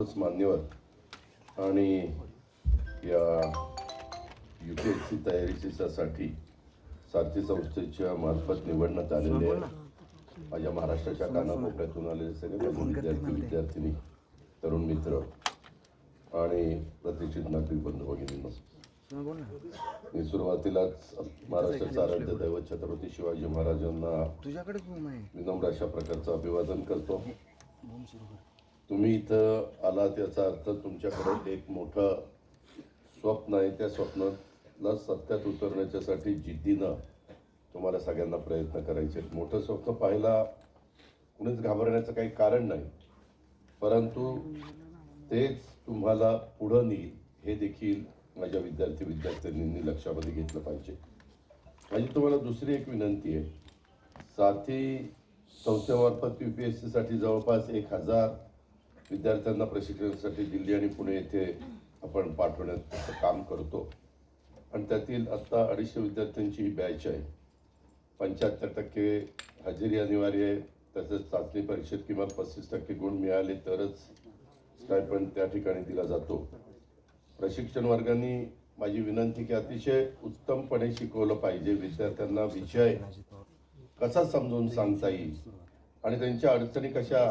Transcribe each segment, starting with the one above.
मान्यवर. आणि या यू पी एस सी तयारीसाठी सारथी संस्थेच्या मार्फत निवडण्यात आलेले माझ्या महाराष्ट्राच्या कानाकोपऱ्यातून आलेले सगळे विद्यार्थी विद्यार्थिनी तरुण मित्र आणि प्रतिष्ठित नागरिक बंधू भगिनींनो. मी सुरुवातीलाच महाराष्ट्राचा आराध्य दैवत छत्रपती शिवाजी महाराजांना विनम्र अशा प्रकारचं अभिवादन करतो. तुम्ही इथं आलात याचा अर्थ तुमच्याकडे एक मोठं स्वप्न आहे. त्या स्वप्नाला सत्यात उतरण्याच्यासाठी जिद्दीनं तुम्हाला सगळ्यांना प्रयत्न करायचे आहेत. मोठं स्वप्न पाहायला कुणीच घाबरण्याचं काही कारण नाही. परंतु तेच तुम्हाला पुढं नेईल. हे देखील माझ्या विद्यार्थी विद्यार्थिनींनी लक्षामध्ये घेतलं पाहिजे. माझी तुम्हाला दुसरी एक विनंती आहे. साथी संस्थेमार्फत यू पी एस सीसाठी जवळपास एक हजार विद्यार्थ्यांना प्रशिक्षणासाठी दिल्ली आणि पुणे येथे आपण पाठवण्याचं काम करतो. आणि त्यातील आत्ता अडीचशे विद्यार्थ्यांची ही बॅच आहे. पंच्याहत्तर टक्के हजेरी अनिवार्य आहे. तसेच चाचणी परीक्षेत किमान पस्तीस टक्के गुण मिळाले तरच स्टायपंड त्या ठिकाणी दिला जातो. प्रशिक्षण वर्गांनी माझी विनंती की अतिशय उत्तमपणे शिकवलं पाहिजे. विद्यार्थ्यांना विषय कसा समजून सांगता येईल आणि त्यांच्या अडचणी कशा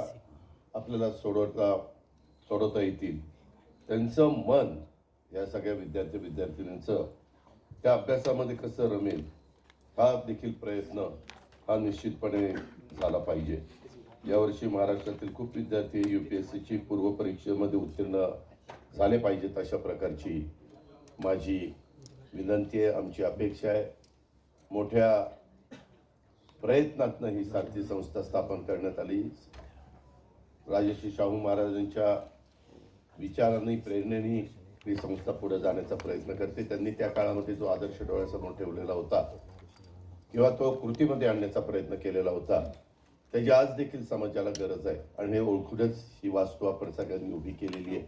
आपल्याला सोडवता सोडवता येतील. त्यांचं मन या सगळ्या विद्यार्थी विद्यार्थिनींचं त्या अभ्यासामध्ये कसं रमेल हा देखील प्रयत्न हा निश्चितपणे झाला पाहिजे. यावर्षी महाराष्ट्रातील खूप विद्यार्थी यू पी एस सीची पूर्वपरीक्षेमध्ये उत्तीर्ण झाले पाहिजेत अशा प्रकारची माझी विनंती आहे आमची अपेक्षा आहे. मोठ्या प्रयत्नातनं ही सारथी संस्था स्थापन करण्यात आली. राजश्री शाहू महाराजांच्या विचारांनी प्रेरणेने ही संस्था पुढे जाण्याचा प्रयत्न करते. त्यांनी त्या काळामध्ये जो आदर्श डोळ्यासमोर ठेवलेला होता किंवा तो कृतीमध्ये आणण्याचा प्रयत्न केलेला होता त्याची आज देखील समाजाला गरज आहे. आणि हे ओळखूनच ही वास्तू आपण सगळ्यांनी उभी केलेली आहे.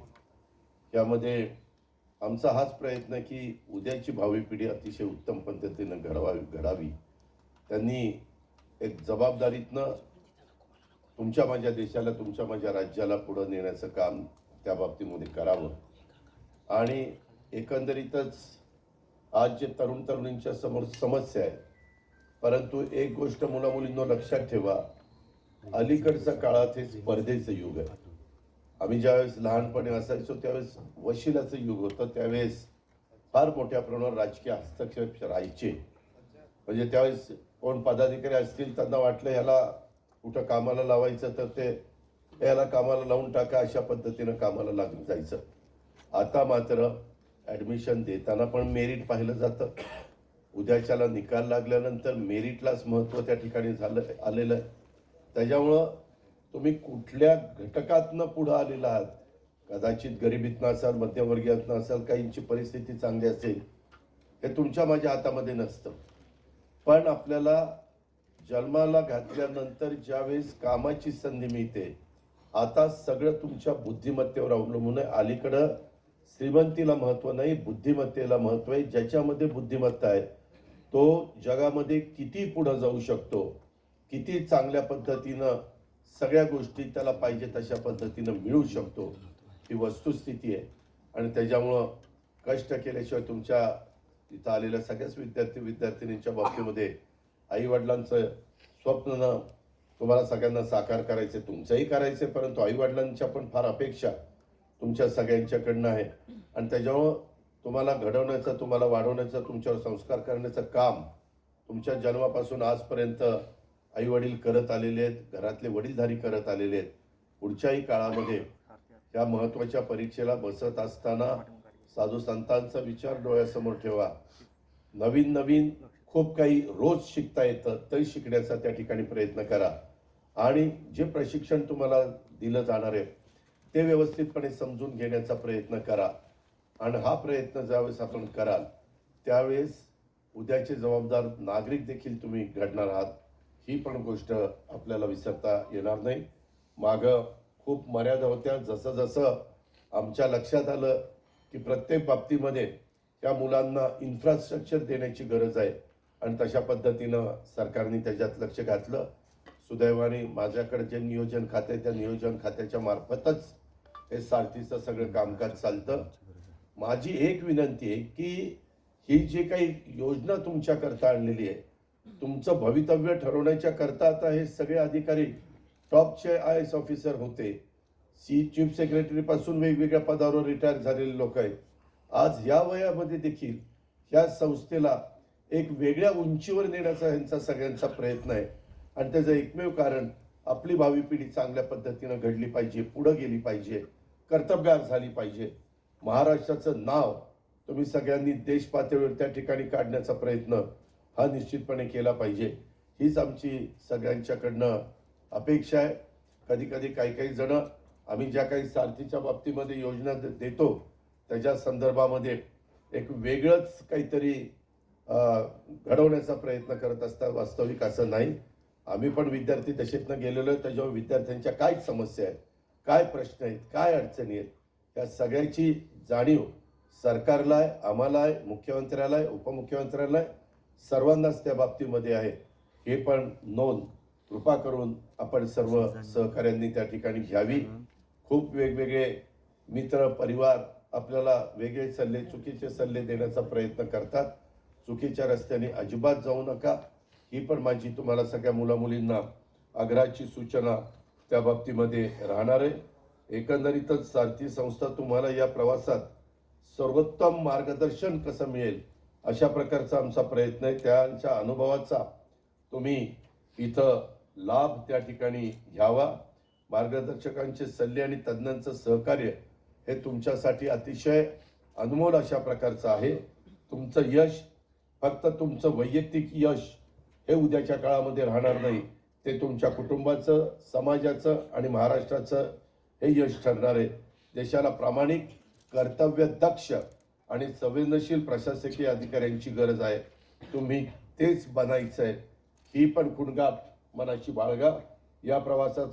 यामध्ये आमचा हाच प्रयत्न आहे की उद्याची भावी पिढी अतिशय उत्तम पद्धतीनं घडवावी घडावी. त्यांनी एक जबाबदारीतनं तुमच्या माझ्या देशाला तुमच्या माझ्या राज्याला पुढं नेण्याचं काम त्या बाबतीमध्ये करावं. आणि एकंदरीतच आज जे तरुण तरुणींच्या समोर समस्या आहे परंतु एक गोष्ट मुलामुलींनो लक्षात ठेवा अलीकडच्या काळात हे स्पर्धेचं युग आहे. आम्ही ज्यावेळेस लहानपणी असायचो त्यावेळेस वशिलाचं युग होतं त्यावेळेस फार मोठ्या प्रमाणावर राजकीय हस्तक्षेप राहायचे. म्हणजे त्यावेळेस कोण पदाधिकारी असतील त्यांना वाटलं ह्याला कुठं कामाला लावायचं तर ते याला कामाला लावून टाका अशा पद्धतीनं कामाला लागून जायचं. आता मात्र ॲडमिशन देताना पण मेरिट पाहिलं जातं. उद्याच्याला निकाल लागल्यानंतर मेरिटलाच महत्त्व त्या ठिकाणी झालं आलेलं आहे. त्याच्यामुळं तुम्ही कुठल्या घटकातनं पुढं आलेला आहात? कदाचित गरिबीतनं असाल मध्यमवर्गीयातनं असाल काहींची परिस्थिती चांगली असेल हे तुमच्या माझ्या हातामध्ये नसतं. पण आपल्याला जन्माला घातल्यानंतर ज्यावेळेस कामाची संधी मिळते आता सगळं तुमच्या बुद्धिमत्तेवर अवलंबून आहे. अलीकडं श्रीमंतीला महत्त्व नाही बुद्धिमत्तेला महत्त्व आहे. ज्याच्यामध्ये बुद्धिमत्ता आहे तो जगामध्ये किती पुढं जाऊ शकतो किती चांगल्या पद्धतीनं सगळ्या गोष्टी त्याला पाहिजे तशा पद्धतीनं मिळू शकतो ही वस्तुस्थिती आहे. आणि त्याच्यामुळं कष्ट केल्याशिवाय तुमच्या तिथं आलेल्या सगळ्याच विद्यार्थी विद्यार्थिनींच्या बाबतीमध्ये आईवडिलांचं स्वप्न तुम्हाला सगळ्यांना साकार करायचे तुमचंही करायचे परंतु आईवडिलांच्या पण फार अपेक्षा तुमच्या सगळ्यांच्याकडनं आहे. आणि त्याच्यामुळं तुम्हाला घडवण्याचं तुम्हाला वाढवण्याचं तुमच्यावर संस्कार करण्याचं काम तुमच्या जन्मापासून आजपर्यंत आई वडील करत आलेले आहेत घरातले वडीलधारी करत आलेले आहेत. पुढच्याही काळामध्ये या महत्त्वाच्या परीक्षेला बसत असताना साधू संतांचा विचार डोळ्यासमोर ठेवा. नवीन नवीन खूप काही रोज शिकता येतं ते शिकण्याचा त्या ठिकाणी प्रयत्न करा. आणि जे प्रशिक्षण तुम्हाला दिलं जाणार आहे ते व्यवस्थितपणे समजून घेण्याचा प्रयत्न करा. आणि हा प्रयत्न ज्यावेळेस आपण कराल त्यावेळेस उद्याचे जबाबदार नागरिक देखील तुम्ही घडणार आहात. ही पण गोष्ट आपल्याला विसरता येणार नाही. मागं खूप मर्यादा होत्या. जसं जसं आमच्या लक्षात आलं की प्रत्येक बाबतीमध्ये त्या मुलांना इन्फ्रास्ट्रक्चर देण्याची गरज आहे. आणि तशा पद्धतीनं सरकारने त्याच्यात लक्ष घातलं. सुदैवाने माझ्याकडे जे नियोजन खाते त्या नियोजन खात्याच्या मार्फतच हे सारथीचं सगळं कामकाज चालतं. माझी एक विनंती आहे की ही जी काही योजना तुमच्याकरता आणलेली आहे तुमचं भवितव्य ठरवण्याच्या करता आता हे सगळे अधिकारी टॉपचे आय एस ऑफिसर होते. सी चीफ सेक्रेटरीपासून वेगवेगळ्या पदावर रिटायर झालेले लोक आहेत. आज या वयामध्ये देखील या संस्थेला एक वेगळ्या उंचीवर नेण्याचा यांचा सगळ्यांचा प्रयत्न आहे. आणि त्याचं एकमेव कारण आपली भावी पिढी चांगल्या पद्धतीनं घडली पाहिजे पुढं गेली पाहिजे कर्तबगार झाली पाहिजे. महाराष्ट्राचं नाव तुम्ही सगळ्यांनी देश पातळीवर त्या ठिकाणी काढण्याचा प्रयत्न हा निश्चितपणे केला पाहिजे. हीच आमची सगळ्यांच्याकडनं अपेक्षा आहे. कधी कधी काही काही जणं आम्ही ज्या काही सारथीच्या बाबतीमध्ये योजना देतो त्याच्या संदर्भामध्ये एक वेगळंच काहीतरी घडवण्याचा प्रयत्न करत असतात वास्तविक असं नाही. आम्ही पण विद्यार्थी दशेतनं गेलेलो आहे त्याच्यावर विद्यार्थ्यांच्या काय समस्या आहेत काय प्रश्न आहेत काय अडचणी आहेत या सगळ्याची जाणीव सरकारला आहे आम्हाला आहे मुख्यमंत्र्याला आहे उपमुख्यमंत्र्याला आहे सर्वांनाच त्या बाबतीमध्ये आहे. हे पण नोंद कृपा करून आपण सर्व सहकाऱ्यांनी त्या ठिकाणी घ्यावी. खूप वेगवेगळे मित्र परिवार आपल्याला वेगळे सल्ले चुकीचे सल्ले देण्याचा प्रयत्न करतात. चुकीच्या रस्त्याने अजिबात जाऊ नका. ही पण माझी तुम्हाला सगळ्या मुलामुलींना आग्रहाची सूचना त्या बाबतीमध्ये राहणार आहे. एकंदरीतच सारथी संस्था तुम्हाला या प्रवासात सर्वोत्तम मार्गदर्शन कसं मिळेल अशा प्रकारचा आमचा प्रयत्न आहे. त्यांच्या अनुभवाचा तुम्ही इथं लाभ त्या ठिकाणी घ्यावा. मार्गदर्शकांचे सल्ले आणि तज्ज्ञांचं सहकार्य हे तुमच्यासाठी अतिशय अनमोल अशा प्रकारचं आहे. तुमचं यश फक्त तुमचं वैयक्तिक यश हे उद्याच्या काळामध्ये राहणार नाही. ते तुमच्या कुटुंबाचं समाजाचं आणि महाराष्ट्राचं हे यश ठरणार आहे. देशाला प्रामाणिक कर्तव्य दक्ष आणि संवेदनशील प्रशासकीय अधिकाऱ्यांची गरज आहे. तुम्ही तेच बनायचं आहे ही पण खुणगा मनाची बाळगा. या प्रवासात